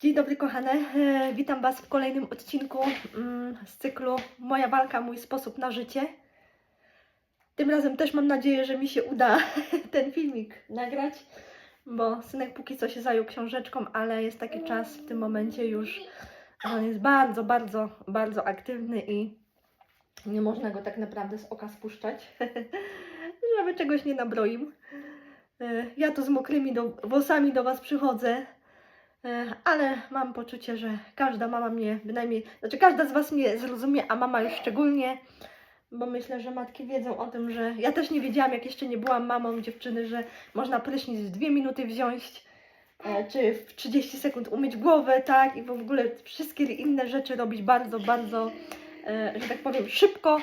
Dzień dobry kochane, E, witam Was w kolejnym odcinku mm, z cyklu Moja walka, mój sposób na życie. Tym razem też mam nadzieję, że mi się uda ten filmik nagrać, bo synek póki co się zajął książeczką, ale jest taki czas w tym momencie już, że on jest bardzo, bardzo, bardzo aktywny i nie można go tak naprawdę z oka spuszczać, żeby czegoś nie nabroił. E, Ja tu z mokrymi do, włosami do Was przychodzę, ale mam poczucie, że każda mama mnie bynajmniej, znaczy każda z Was mnie zrozumie, a mama już szczególnie, bo myślę, że matki wiedzą o tym, że ja też nie wiedziałam, jak jeszcze nie byłam mamą dziewczyny, że można prysznic w dwie minuty wziąć, e, czy w 30 sekund umyć głowę, tak, i w ogóle wszystkie inne rzeczy robić bardzo, bardzo, e, że tak powiem, szybko,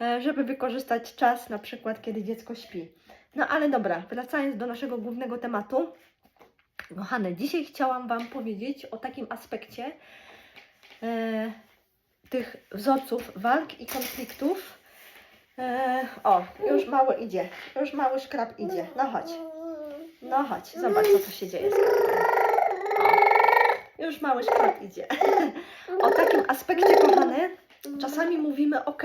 e, żeby wykorzystać czas, na przykład, kiedy dziecko śpi. No ale dobra, wracając do naszego głównego tematu. Kochane, dzisiaj chciałam Wam powiedzieć o takim aspekcie e, tych wzorców walk i konfliktów. E, o, już mały idzie, już mały szkrab idzie. No chodź, no chodź, zobacz co się dzieje. O, już mały szkrab idzie. o takim aspekcie, kochane, czasami mówimy, ok,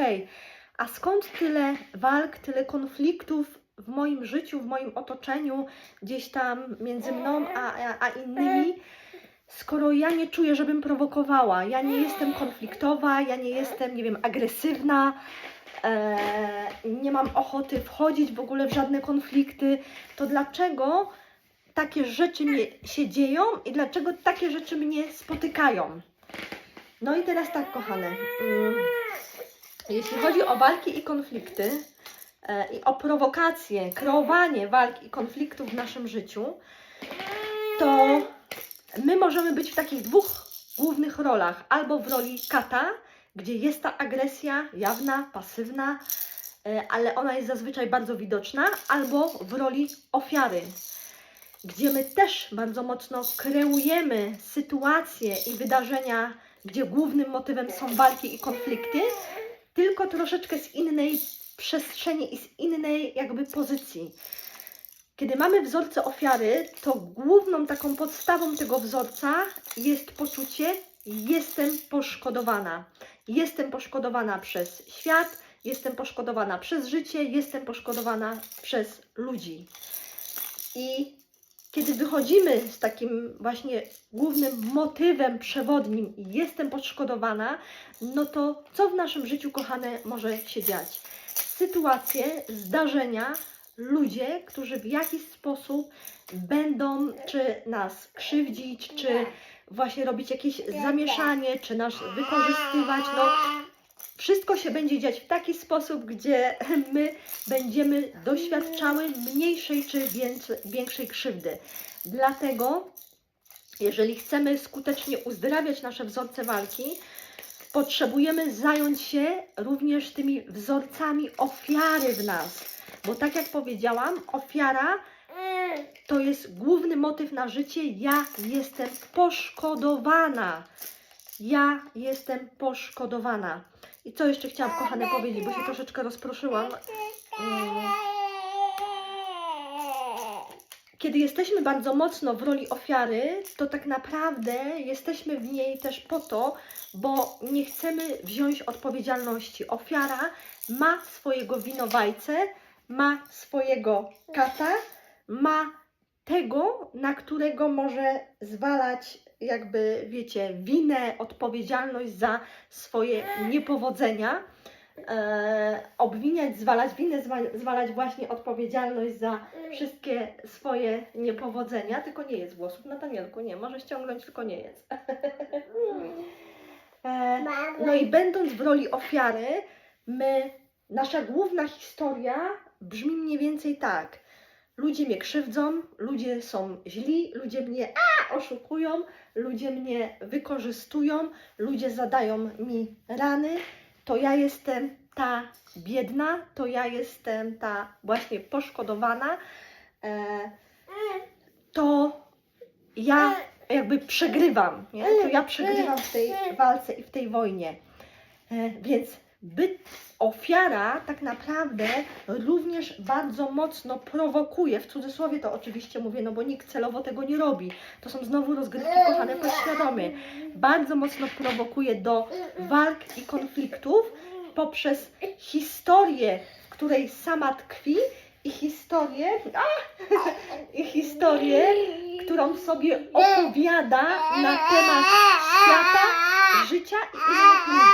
a skąd tyle walk, tyle konfliktów w moim życiu, w moim otoczeniu, gdzieś tam między mną a, a, innymi, skoro ja nie czuję, żebym prowokowała, ja nie jestem konfliktowa, ja nie jestem, nie wiem, agresywna, e, nie mam ochoty wchodzić w ogóle w żadne konflikty, to dlaczego takie rzeczy mnie się dzieją i dlaczego takie rzeczy mnie spotykają? No i teraz tak, kochane. mm, Jeśli chodzi o walki i konflikty, i o prowokacje, kreowanie walk i konfliktów w naszym życiu, to my możemy być w takich dwóch głównych rolach. Albo w roli kata, gdzie jest ta agresja jawna, pasywna, e, ale ona jest zazwyczaj bardzo widoczna, albo w roli ofiary, gdzie my też bardzo mocno kreujemy sytuacje i wydarzenia, gdzie głównym motywem są walki i konflikty, tylko troszeczkę z innej przestrzeni i z innej jakby pozycji. Kiedy mamy wzorce ofiary, to główną taką podstawą tego wzorca jest poczucie jestem poszkodowana. Jestem poszkodowana przez świat, jestem poszkodowana przez życie, jestem poszkodowana przez ludzi. I kiedy wychodzimy z takim właśnie głównym motywem przewodnim jestem poszkodowana, no to co w naszym życiu, kochane, może się dziać? Sytuacje, zdarzenia, ludzie, którzy w jakiś sposób będą czy nas krzywdzić, czy właśnie robić jakieś zamieszanie, czy nas wykorzystywać, no wszystko się będzie dziać w taki sposób, gdzie my będziemy doświadczały mniejszej czy większej krzywdy. Dlatego, jeżeli chcemy skutecznie uzdrawiać nasze wzorce walki, potrzebujemy zająć się również tymi wzorcami ofiary w nas. Bo tak jak powiedziałam, ofiara to jest główny motyw na życie. Ja jestem poszkodowana. Ja jestem poszkodowana. I co jeszcze chciałam, kochane, powiedzieć, bo się troszeczkę rozproszyłam. Mm. Kiedy jesteśmy bardzo mocno w roli ofiary, to tak naprawdę jesteśmy w niej też po to, bo nie chcemy wziąć odpowiedzialności. Ofiara ma swojego winowajcę, ma swojego kata, ma tego, na którego może zwalać, jakby wiecie, winę, odpowiedzialność za swoje niepowodzenia. E, obwiniać, zwalać winę, zwa- zwalać właśnie odpowiedzialność za wszystkie swoje niepowodzenia, tylko nie jest włosów na Danielku, nie, może ściągnąć, tylko nie jest. e, no i będąc w roli ofiary, my, nasza główna historia brzmi mniej więcej tak. Ludzie mnie krzywdzą, ludzie są źli, ludzie mnie a, oszukują, ludzie mnie wykorzystują, ludzie zadają mi rany. To ja jestem ta biedna, to ja jestem ta właśnie poszkodowana. E, to ja jakby przegrywam, nie? To ja przegrywam w tej walce i w tej wojnie. E, więc byt ofiara tak naprawdę również bardzo mocno prowokuje, w cudzysłowie to oczywiście mówię, no bo nikt celowo tego nie robi. To są znowu rozgrywki kochane podświadomie. Bardzo mocno prowokuje do walk i konfliktów poprzez historię, w której sama tkwi i historię, a, i historię, którą sobie opowiada na temat świata, życia i innych ludzi.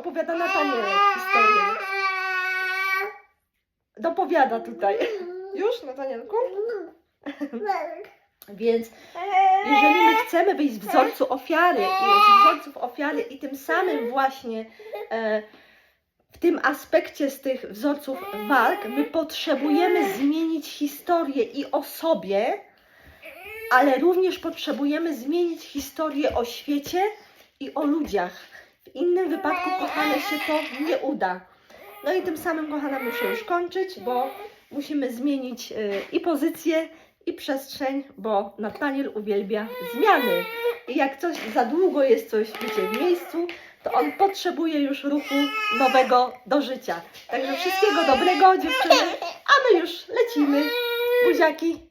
Opowiada Natanielek historię. Dopowiada tutaj. Już, Natanielku? Więc jeżeli my chcemy być w wzorcu ofiary, z wzorców ofiary i tym samym właśnie e, w tym aspekcie z tych wzorców walk, my potrzebujemy zmienić historię i o sobie, ale również potrzebujemy zmienić historię o świecie i o ludziach. W innym wypadku, kochane, się to nie uda. No i tym samym, kochana, muszę już kończyć, bo musimy zmienić y, i pozycję, i przestrzeń, bo Nataniel uwielbia zmiany. I jak coś za długo jest coś, wiecie, w miejscu, to on potrzebuje już ruchu nowego do życia. Także wszystkiego dobrego, dziewczyny, a my już lecimy. Buziaki.